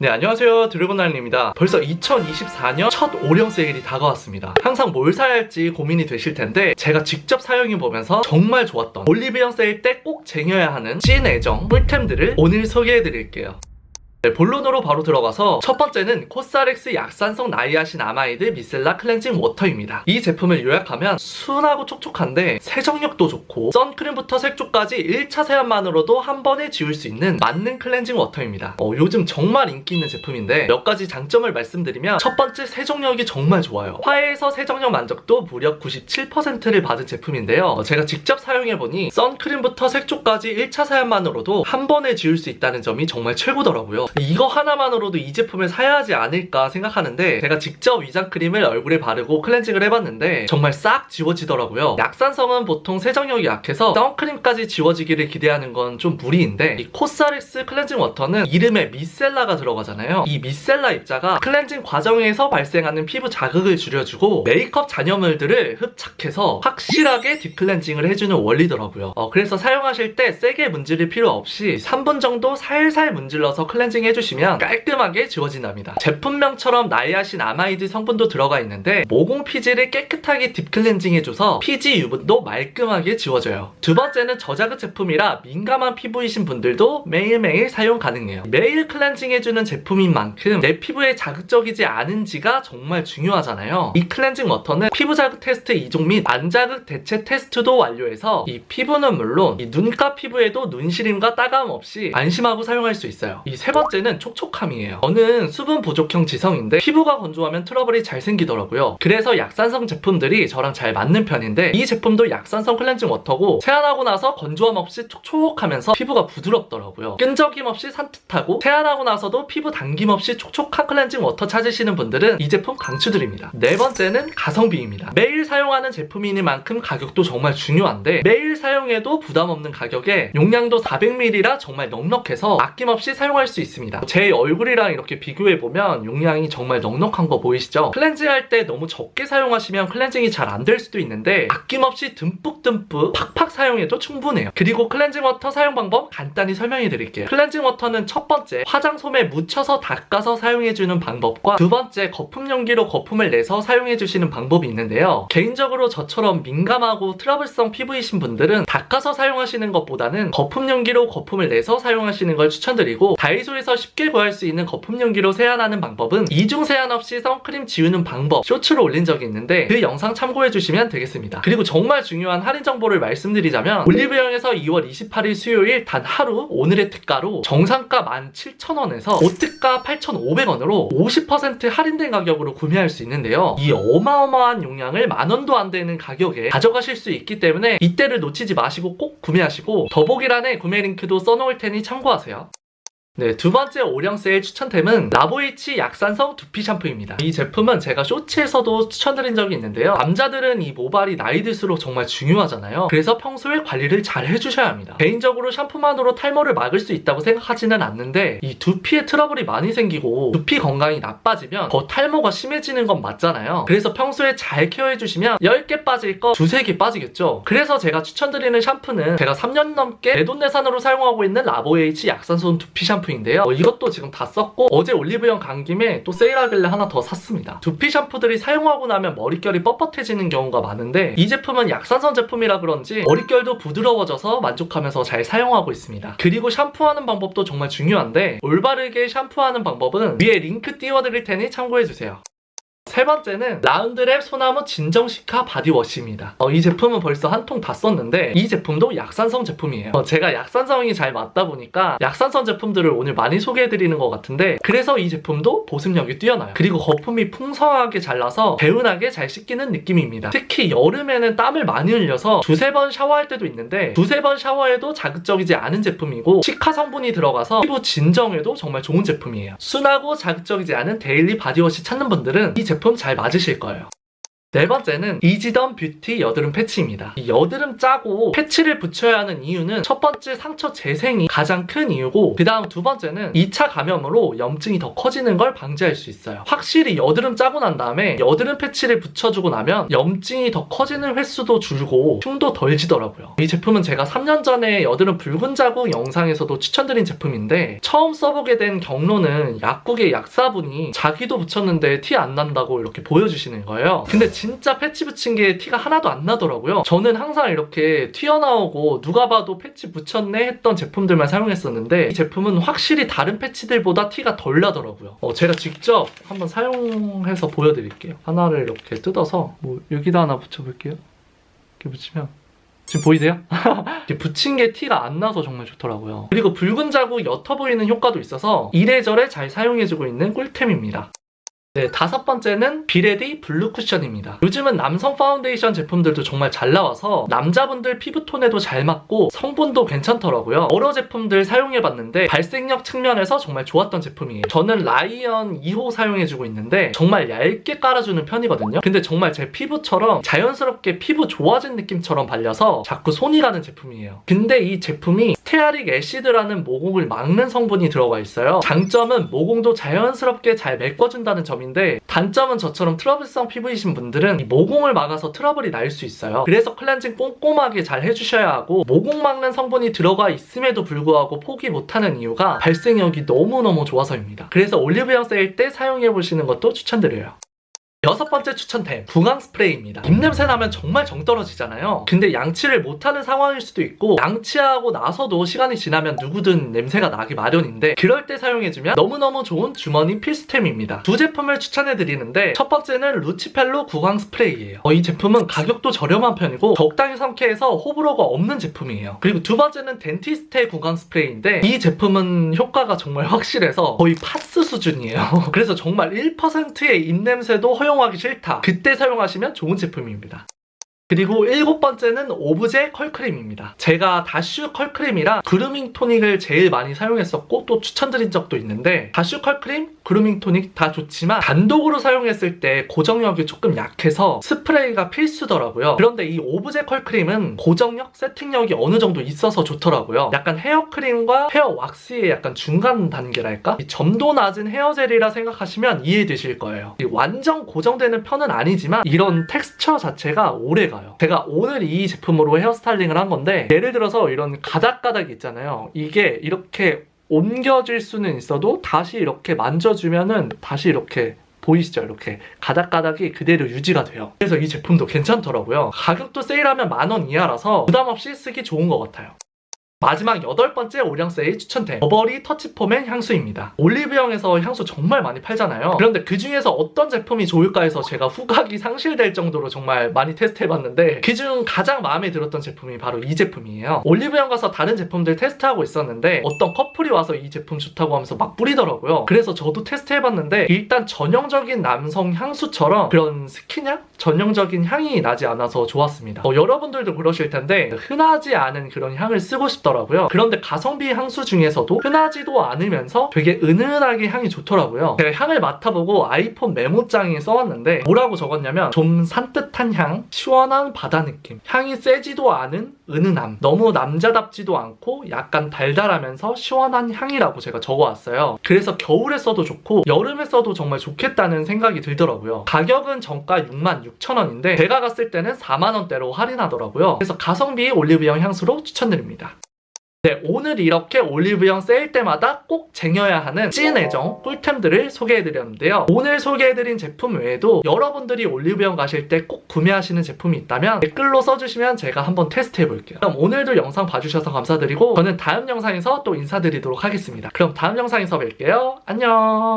네, 안녕하세요. 드래곤날입니다. 벌써 2024년 첫 오령 세일이 다가왔습니다. 항상 뭘 사야 할지 고민이 되실 텐데 제가 직접 사용해보면서 정말 좋았던 올리브영 세일 때 꼭 쟁여야 하는 찐 애정 꿀템들을 오늘 소개해드릴게요. 네, 본론으로 바로 들어가서 첫 번째는 코스알엑스 약산성 나이아신 아마이드 미셀라 클렌징 워터입니다. 이 제품을 요약하면 순하고 촉촉한데 세정력도 좋고 선크림부터 색조까지 1차 세안만으로도 한 번에 지울 수 있는 맞는 클렌징 워터입니다. 어, 요즘 정말 인기 있는 제품인데 몇 가지 장점을 말씀드리면 첫 번째 세정력이 정말 좋아요. 화해에서 세정력 만족도 무려 97%를 받은 제품인데요. 어, 제가 직접 사용해보니 선크림부터 색조까지 1차 사용만으로도 한 번에 지울 수 있다는 점이 정말 최고더라고요. 이거 하나만으로도 이 제품을 사야 하지 않을까 생각하는데 제가 직접 위장크림을 얼굴에 바르고 클렌징을 해봤는데 정말 싹 지워지더라고요. 약산성은 보통 세정력이 약해서 선크림까지 지워지기를 기대하는 건 좀 무리인데 이 코스알엑스 클렌징 워터는 이름에 미셀라가 들어가잖아요. 이 미셀라 입자가 클렌징 과정에서 발생하는 피부 자극을 줄여주고 메이크업 잔여물들을 흡착해서 확실하게 딥클렌징을 해주는 원리더라고요. 어, 그래서 사용하실 때 세게 문지를 필요 없이 3분 정도 살살 문질러서 클렌징 해 주시면 깔끔하게 지워진답니다. 제품명처럼 나이아신 아마이드 성분도 들어가 있는데 모공 피지를 깨끗하게 딥클렌징 해줘서 피지 유분도 말끔하게 지워져요. 두 번째는 저자극 제품이라 민감한 피부이신 분들도 매일매일 사용 가능해요. 매일 클렌징 해주는 제품인 만큼 내 피부에 자극적이지 않은지가 정말 중요하잖아요. 이 클렌징 워터는 피부 자극 테스트 이종 및 안자극 대체 테스트도 완료해서 이 피부는 물론 이 눈가 피부에도 눈시림과 따가움 없이 안심하고 사용할 수 있어요. 이 세 번째 는 촉촉함이에요. 저는 수분 부족형 지성인데 피부가 건조하면 트러블이 잘 생기더라고요. 그래서 약산성 제품들이 저랑 잘 맞는 편인데 이 제품도 약산성 클렌징 워터고 세안하고 나서 건조함 없이 촉촉하면서 피부가 부드럽더라고요. 끈적임 없이 산뜻하고 세안하고 나서도 피부 당김 없이 촉촉한 클렌징 워터 찾으시는 분들은 이 제품 강추드립니다. 네 번째는 가성비입니다. 매일 사용하는 제품이니만큼 가격도 정말 중요한데 매일 사용해도 부담 없는 가격에 용량도 400ml라 정말 넉넉해서 아낌없이 사용할 수 있 습니다. 제 얼굴이랑 이렇게 비교해 보면 용량이 정말 넉넉한 거 보이시죠? 클렌징 할 때 너무 적게 사용하시면 클렌징이 잘 안 될 수도 있는데 아낌없이 듬뿍듬뿍 팍팍 사용해도 충분해요. 그리고 클렌징 워터 사용 방법 간단히 설명해 드릴게요. 클렌징 워터는 첫 번째 화장 솜에 묻혀서 닦아서 사용해 주는 방법과 두 번째 거품 용기로 거품을 내서 사용해 주시는 방법이 있는데요. 개인적으로 저처럼 민감하고 트러블성 피부이신 분들은 닦아서 사용하시는 것보다는 거품 용기로 거품을 내서 사용하시는 걸 추천드리고 다이소에서 쉽게 구할 수 있는 거품 용기로 세안하는 방법은 이중 세안 없이 선크림 지우는 방법 쇼츠로 올린 적이 있는데 그 영상 참고해 주시면 되겠습니다. 그리고 정말 중요한 할인 정보를 말씀드리자면 올리브영에서 2월 28일 수요일 단 하루 오늘의 특가로 정상가 17,000원에서 고특가 8,500원으로 50% 할인된 가격으로 구매할 수 있는데요. 이 어마어마한 용량을 만 원도 안 되는 가격에 가져가실 수 있기 때문에 이때를 놓치지 마시고 꼭 구매하시고 더보기란에 구매 링크도 써놓을 테니 참고하세요. 네, 두 번째 오령 세일 추천템은 라보이치 약산성 두피 샴푸입니다. 이 제품은 제가 쇼츠에서도 추천드린 적이 있는데요. 남자들은 이 모발이 나이 들수록 정말 중요하잖아요. 그래서 평소에 관리를 잘 해주셔야 합니다. 개인적으로 샴푸만으로 탈모를 막을 수 있다고 생각하지는 않는데 이 두피에 트러블이 많이 생기고 두피 건강이 나빠지면 더 탈모가 심해지는 건 맞잖아요. 그래서 평소에 잘 케어해주시면 10개 빠질 거 두세 개 빠지겠죠. 그래서 제가 추천드리는 샴푸는 제가 3년 넘게 내돈내산으로 사용하고 있는 라보에이치 약산성 두피 샴푸인데요. 어, 이것도 지금 다 썼고 어제 올리브영 간 김에 또 세일하길래 하나 더 샀습니다. 두피 샴푸들이 사용하고 나면 머릿결이 뻣뻣해지는 경우가 많은데 이 제품은 약산성 제품이라 그런지 머릿결도 부드러워져서 만족하면서 잘 사용하고 있습니다. 그리고 샴푸하는 방법도 정말 중요한데 올바르게 샴푸하는 방법은 위에 링크 띄워드릴 테니 참고해주세요. 세 번째는 라운드랩 소나무 진정시카 바디워시입니다. 어, 이 제품은 벌써 한 통 다 썼는데 이 제품도 약산성 제품이에요. 어, 제가 약산성이 잘 맞다 보니까 약산성 제품들을 오늘 많이 소개해드리는 것 같은데 그래서 이 제품도 보습력이 뛰어나요. 그리고 거품이 풍성하게 잘 나서 개운하게 잘 씻기는 느낌입니다. 특히 여름에는 땀을 많이 흘려서 두세 번 샤워할 때도 있는데 두세 번 샤워해도 자극적이지 않은 제품이고 시카 성분이 들어가서 피부 진정에도 정말 좋은 제품이에요. 순하고 자극적이지 않은 데일리 바디워시 찾는 분들은 이 제품 잘 맞으실 거예요. 네 번째는 이지던 뷰티 여드름 패치입니다. 이 여드름 짜고 패치를 붙여야 하는 이유는 첫 번째 상처 재생이 가장 큰 이유고 그 다음 두 번째는 2차 감염으로 염증이 더 커지는 걸 방지할 수 있어요. 확실히 여드름 짜고 난 다음에 여드름 패치를 붙여주고 나면 염증이 더 커지는 횟수도 줄고 흉도 덜 지더라고요. 이 제품은 제가 3년 전에 여드름 붉은 자국 영상에서도 추천드린 제품인데 처음 써보게 된 경로는 약국의 약사분이 자기도 붙였는데 티 안 난다고 이렇게 보여주시는 거예요. 근데 진짜 패치 붙인 게 티가 하나도 안 나더라고요. 저는 항상 이렇게 튀어나오고 누가 봐도 패치 붙였네 했던 제품들만 사용했었는데 이 제품은 확실히 다른 패치들보다 티가 덜 나더라고요. 어, 제가 직접 한번 사용해서 보여드릴게요. 하나를 이렇게 뜯어서 뭐 여기다 하나 붙여볼게요. 이렇게 붙이면 지금 보이세요? 붙인 게 티가 안 나서 정말 좋더라고요. 그리고 붉은 자국 옅어 보이는 효과도 있어서 이래저래 잘 사용해주고 있는 꿀템입니다. 네, 다섯 번째는 비레디 블루 쿠션입니다. 요즘은 남성 파운데이션 제품들도 정말 잘 나와서 남자분들 피부톤에도 잘 맞고 성분도 괜찮더라고요. 여러 제품들 사용해봤는데 발색력 측면에서 정말 좋았던 제품이에요. 저는 라이언 2호 사용해주고 있는데 정말 얇게 깔아주는 편이거든요. 근데 정말 제 피부처럼 자연스럽게 피부 좋아진 느낌처럼 발려서 자꾸 손이 가는 제품이에요. 근데 이 제품이 스테아릭 애시드라는 모공을 막는 성분이 들어가 있어요. 장점은 모공도 자연스럽게 잘 메꿔준다는 점 인데 단점은 저처럼 트러블성 피부이신 분들은 이 모공을 막아서 트러블이 날 수 있어요. 그래서 클렌징 꼼꼼하게 잘 해주셔야 하고 모공 막는 성분이 들어가 있음에도 불구하고 포기 못하는 이유가 발색력이 너무너무 좋아서입니다. 그래서 올리브영 세일 때 사용해보시는 것도 추천드려요. 여섯 번째 추천템 구강 스프레이입니다. 입냄새 나면 정말 정 떨어지잖아요. 근데 양치를 못하는 상황일 수도 있고 양치하고 나서도 시간이 지나면 누구든 냄새가 나기 마련인데 그럴 때 사용해주면 너무너무 좋은 주머니 필수템입니다. 두 제품을 추천해드리는데 첫 번째는 루치펠로 구강 스프레이예요. 어, 이 제품은 가격도 저렴한 편이고 적당히 상쾌해서 호불호가 없는 제품이에요. 그리고 두 번째는 덴티스테 구강 스프레이인데 이 제품은 효과가 정말 확실해서 거의 파스 수준이에요. 그래서 정말 1%의 입냄새도 허용 하기 싫다. 그때 사용하시면 좋은 제품입니다. 그리고 일곱 번째는 오브제 컬크림입니다. 제가 다슈 컬크림이랑 그루밍 토닉을 제일 많이 사용했었고 또 추천드린 적도 있는데 다슈 컬크림, 그루밍 토닉 다 좋지만 단독으로 사용했을 때 고정력이 조금 약해서 스프레이가 필수더라고요. 그런데 이 오브제 컬크림은 고정력, 세팅력이 어느 정도 있어서 좋더라고요. 약간 헤어크림과 헤어 왁스의 약간 중간 단계랄까? 이 점도 낮은 헤어젤이라 생각하시면 이해되실 거예요. 이 완전 고정되는 편은 아니지만 이런 텍스처 자체가 오래가 가요. 제가 오늘 이 제품으로 헤어스타일링을 한 건데 예를 들어서 이런 가닥가닥 있잖아요. 이게 이렇게 옮겨질 수는 있어도 다시 이렇게 만져주면은 다시 이렇게 보이시죠? 이렇게 가닥가닥이 그대로 유지가 돼요. 그래서 이 제품도 괜찮더라고요. 가격도 세일하면 만 원 이하라서 부담 없이 쓰기 좋은 것 같아요. 마지막 여덟 번째 오령 세일 추천템. 버버리 터치폼의 향수입니다. 올리브영에서 향수 정말 많이 팔잖아요. 그런데 그 중에서 어떤 제품이 좋을까 해서 제가 후각이 상실될 정도로 정말 많이 테스트해봤는데 그중 가장 마음에 들었던 제품이 바로 이 제품이에요. 올리브영 가서 다른 제품들 테스트하고 있었는데 어떤 커플이 와서 이 제품 좋다고 하면서 막 뿌리더라고요. 그래서 저도 테스트해봤는데 일단 전형적인 남성 향수처럼 그런 스킨향? 전형적인 향이 나지 않아서 좋았습니다. 어, 여러분들도 그러실 텐데 흔하지 않은 그런 향을 쓰고 싶다 더라고요 그런데 가성비 향수 중에서도 흔하지도 않으면서 되게 은은하게 향이 좋더라고요. 제가 향을 맡아보고 아이폰 메모장에 써왔는데 뭐라고 적었냐면 좀 산뜻한 향, 시원한 바다 느낌, 향이 세지도 않은 은은함, 너무 남자답지도 않고 약간 달달하면서 시원한 향이라고 제가 적어왔어요. 그래서 겨울에 써도 좋고 여름에 써도 정말 좋겠다는 생각이 들더라고요. 가격은 정가 66,000원인데 제가 갔을 때는 4만원대로 할인하더라고요. 그래서 가성비 올리브영 향수로 추천드립니다. 네, 오늘 이렇게 올리브영 세일 때마다 꼭 쟁여야 하는 찐 애정 꿀템들을 소개해드렸는데요. 오늘 소개해드린 제품 외에도 여러분들이 올리브영 가실 때 꼭 구매하시는 제품이 있다면 댓글로 써주시면 제가 한번 테스트해볼게요. 그럼 오늘도 영상 봐주셔서 감사드리고 저는 다음 영상에서 또 인사드리도록 하겠습니다. 그럼 다음 영상에서 뵐게요. 안녕!